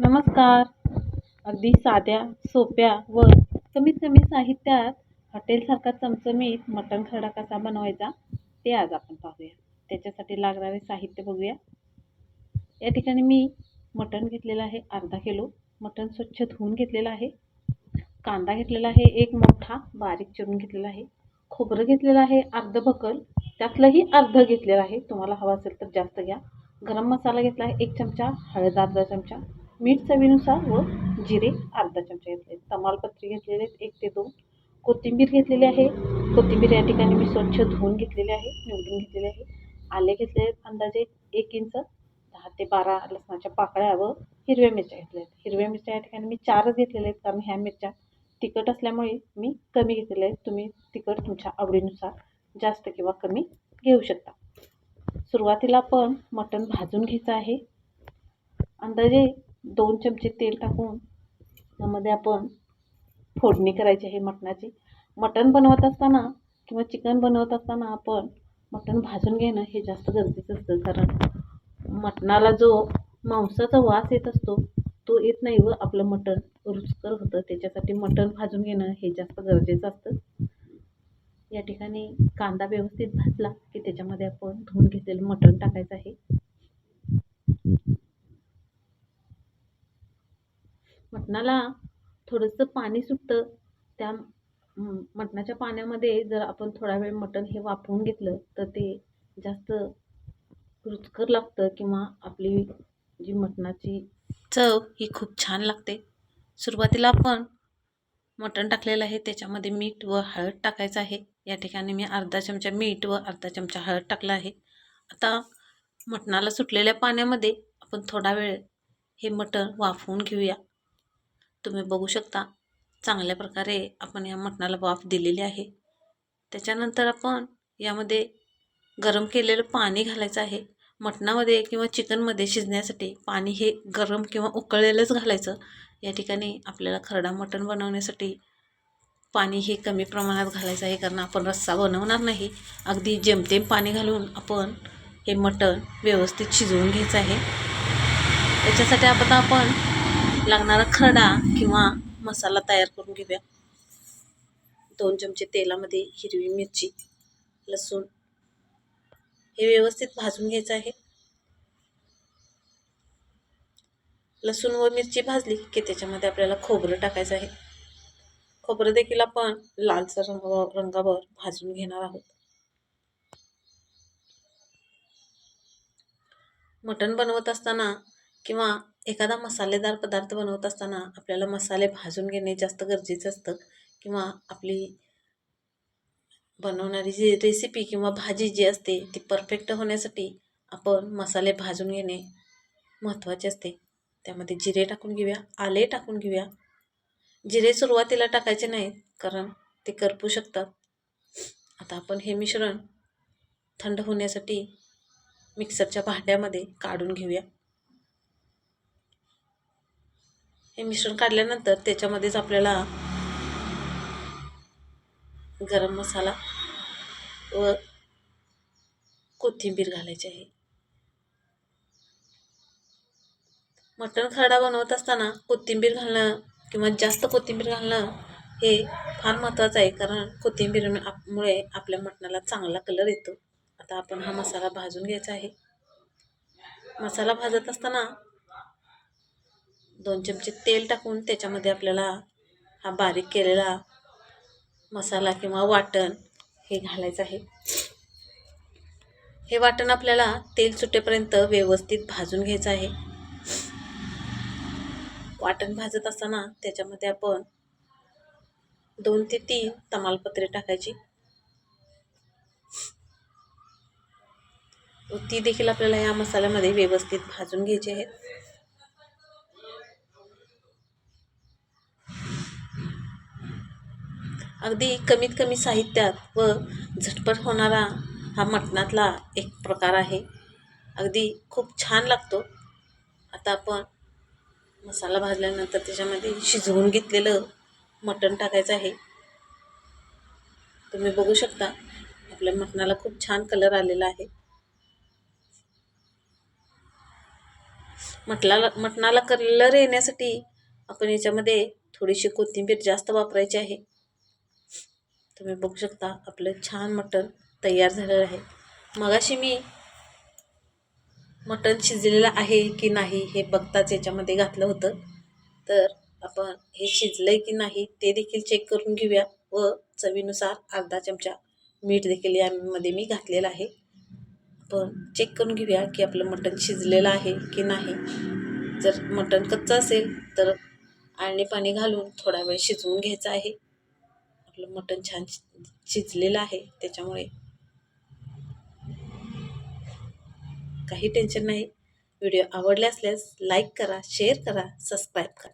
नमस्कार. अगदी साध्या सोप्या व कमीत कमी साहित्यात हॉटेलसारखा चमचमीत मटण खरडा कसा बनवायचा ते आज आपण पाहूया. त्याच्यासाठी लागणारे साहित्य बघूया. या ठिकाणी मी मटण घेतलेलं आहे अर्धा किलो. मटण स्वच्छ धुवून घेतलेलं आहे. कांदा घेतलेला आहे एक मोठा बारीक चिरून घेतलेला आहे. खोबरं घेतलेलं आहे अर्ध बकल. त्यातलंही अर्ध घेतलेलं आहे. तुम्हाला हवं असेल तर जास्त घ्या. गरम मसाला घेतला आहे एक चमचा. हळद अर्धा चमचा. मीठ चवीनुसार व जिरे अर्धा चमचा घेतले तमालपत्री घेतलेले आहेत एक ते दोन. कोथिंबीर घेतलेली आहे. कोथिंबीर या ठिकाणी मी स्वच्छ धुवून घेतलेली आहे निवडून घेतलेले आहे. आले घेतले आहेत अंदाजे एक इंच. दहा ते बारा लसणाच्या पाकळ्या व हिरव्या मिरच्या घेतल्या आहेत. हिरव्या मिरच्या या ठिकाणी मी चारच घेतलेल्या आहेत कारण ह्या मिरच्या तिखट असल्यामुळे मी कमी घेतलेल्या आहेत. तुम्ही तिखट तुमच्या आवडीनुसार जास्त किंवा कमी घेऊ शकता. सुरुवातीला आपण मटण भाजून घ्यायचं आहे. अंदाजे दोन चमचे तेल टाकून त्यामध्ये आपण फोडणी करायची आहे मटणाची. मटण बनवत असताना किंवा चिकन बनवत असताना आपण मटण भाजून घेणं हे जास्त गरजेचं असतं. कारण मटणाला जो मांसाचा वास येत असतो तो येत नाही व आपलं मटण रुचकर होतं. त्याच्यासाठी मटण भाजून घेणं हे जास्त गरजेचं असतं. या ठिकाणी कांदा व्यवस्थित भाजला की त्याच्यामध्ये आपण धुवून घेतलेलं मटण टाकायचं आहे. मटणाला थोडंसं पाणी सुटतं. त्या मटणाच्या पाण्यामध्ये जर आपण थोडा वेळ मटण हे वाफवून घेतलं तर ते जास्त रुचकर लागतं किंवा आपली जी मटणाची चव ही खूप छान लागते. सुरुवातीला आपण मटण टाकलेलं आहे त्याच्यामध्ये मीठ व हळद टाकायचं आहे. या ठिकाणी मी अर्धा चमचा मीठ व अर्धा चमचा हळद टाकला आहे. आता मटणाला सुटलेल्या पाण्यामध्ये आपण थोडा वेळ हे मटण वाफवून घेऊया. तुम्ही बघू शकता. चांगल्या प्रकारे आपण या मटणाला वाफ दिलेली आहे. त्याच्यानंतर आपण यामध्ये गरम केलेलं पाणी घालायचं आहे. मटणामध्ये किंवा चिकनमध्ये शिजण्यासाठी पाणी हे गरम किंवा उकळलेलंच घालायचं. या ठिकाणी आपल्याला खरडा मटण बनवण्यासाठी पाणी हे कमी प्रमाणात घालायचं आहे कारण आपण रस्सा बनवणार नाही. अगदी जेमतेम पाणी घालून आपण हे मटण व्यवस्थित शिजवून घ्यायचं आहे. त्याच्यासाठी आता आपण लागणारा खरडा किंवा मसाला तयार करून घेऊया. दोन चमचे तेलामध्ये हिरवी मिरची लसूण हे व्यवस्थित भाजून घ्यायचं आहे. लसूण व मिरची भाजली की त्याच्यामध्ये आपल्याला खोबरं टाकायचं आहे. खोबरं देखील आपण लालसर रंग रंगावर भाजून घेणार आहोत. मटण बनवत असताना किंवा एखादा मसालेदार पदार्थ बनवत असताना आपल्याला मसाले भाजून घेणे जास्त गरजेचं असतं किंवा आपली बनवणारी जी रेसिपी किंवा भाजी जी असते ती परफेक्ट होण्यासाठी आपण मसाले भाजून घेणे महत्त्वाचे असते. त्यामध्ये जिरे टाकून घेऊया आले टाकून घेऊया. जिरे सुरुवातीला टाकायचे नाहीत कारण ते करपू शकतात. आता आपण हे मिश्रण थंड होण्यासाठी मिक्सरच्या भांड्यामध्ये काढून घेऊया. हे मिश्रण काढल्यानंतर त्याच्यामध्येच आपल्याला गरम मसाला व कोथिंबीर घालायची आहे. मटण खरडा बनवत असताना कोथिंबीर घालणं किंवा जास्त कोथिंबीर घालणं हे फार महत्त्वाचं आहे कारण कोथिंबीर मुळे आपल्या मटणाला चांगला कलर येतो. आता आपण हा मसाला भाजून घ्यायचा आहे. मसाला भाजत असताना दोन चमचे तेल टाकून त्याच्यामध्ये आपल्याला हा बारीक केलेला मसाला किंवा वाटण हे घालायचं आहे. हे वाटण आपल्याला तेल सुटेपर्यंत व्यवस्थित भाजून घ्यायचं आहे. वाटण भाजत असताना त्याच्यामध्ये आपण दोन ते तीन तमालपत्रे टाकायची. ती देखील आपल्याला या मसाल्यामध्ये व्यवस्थित भाजून घ्यायची आहेत. अगदी कमीत कमी साहित्यात व झटपट होणारा हा मटणातला एक प्रकार आहे. अगदी खूप छान लागतो. आता आपण मसाला भाजल्यानंतर त्याच्यामध्ये शिजवून घेतलेलं मटण टाकायचं आहे. तुम्ही बघू शकता आपल्या मटणाला खूप छान कलर आलेला आहे. मटणाला मटणाला कलर येण्यासाठी आपण याच्यामध्ये थोडीशी कोथिंबीर जास्त वापरायची आहे. तुम्ही बघू शकता आपलं छान मटण तयार झालेलं आहे. मगाशी मी मटण शिजलेलं आहे की नाही हे बघताच याच्यामध्ये घातलं होतं. तर आपण हे शिजलं आहे की नाही ते देखील चेक करून घेऊया व चवीनुसार अर्धा चमचा मीठ देखील यामध्ये मी घातलेलं आहे. आपण चेक करून घेऊया की आपलं मटण शिजलेलं आहे की नाही. जर मटण कच्चं असेल तर आणि पाणी घालून थोडा वेळ शिजवून घ्यायचं आहे. आपलं मटण छान शिजलेलं आहे त्याच्यामुळे काही टेन्शन नाही. व्हिडिओ आवडले असल्यास लाईक करा शेअर करा सबस्क्राईब करा.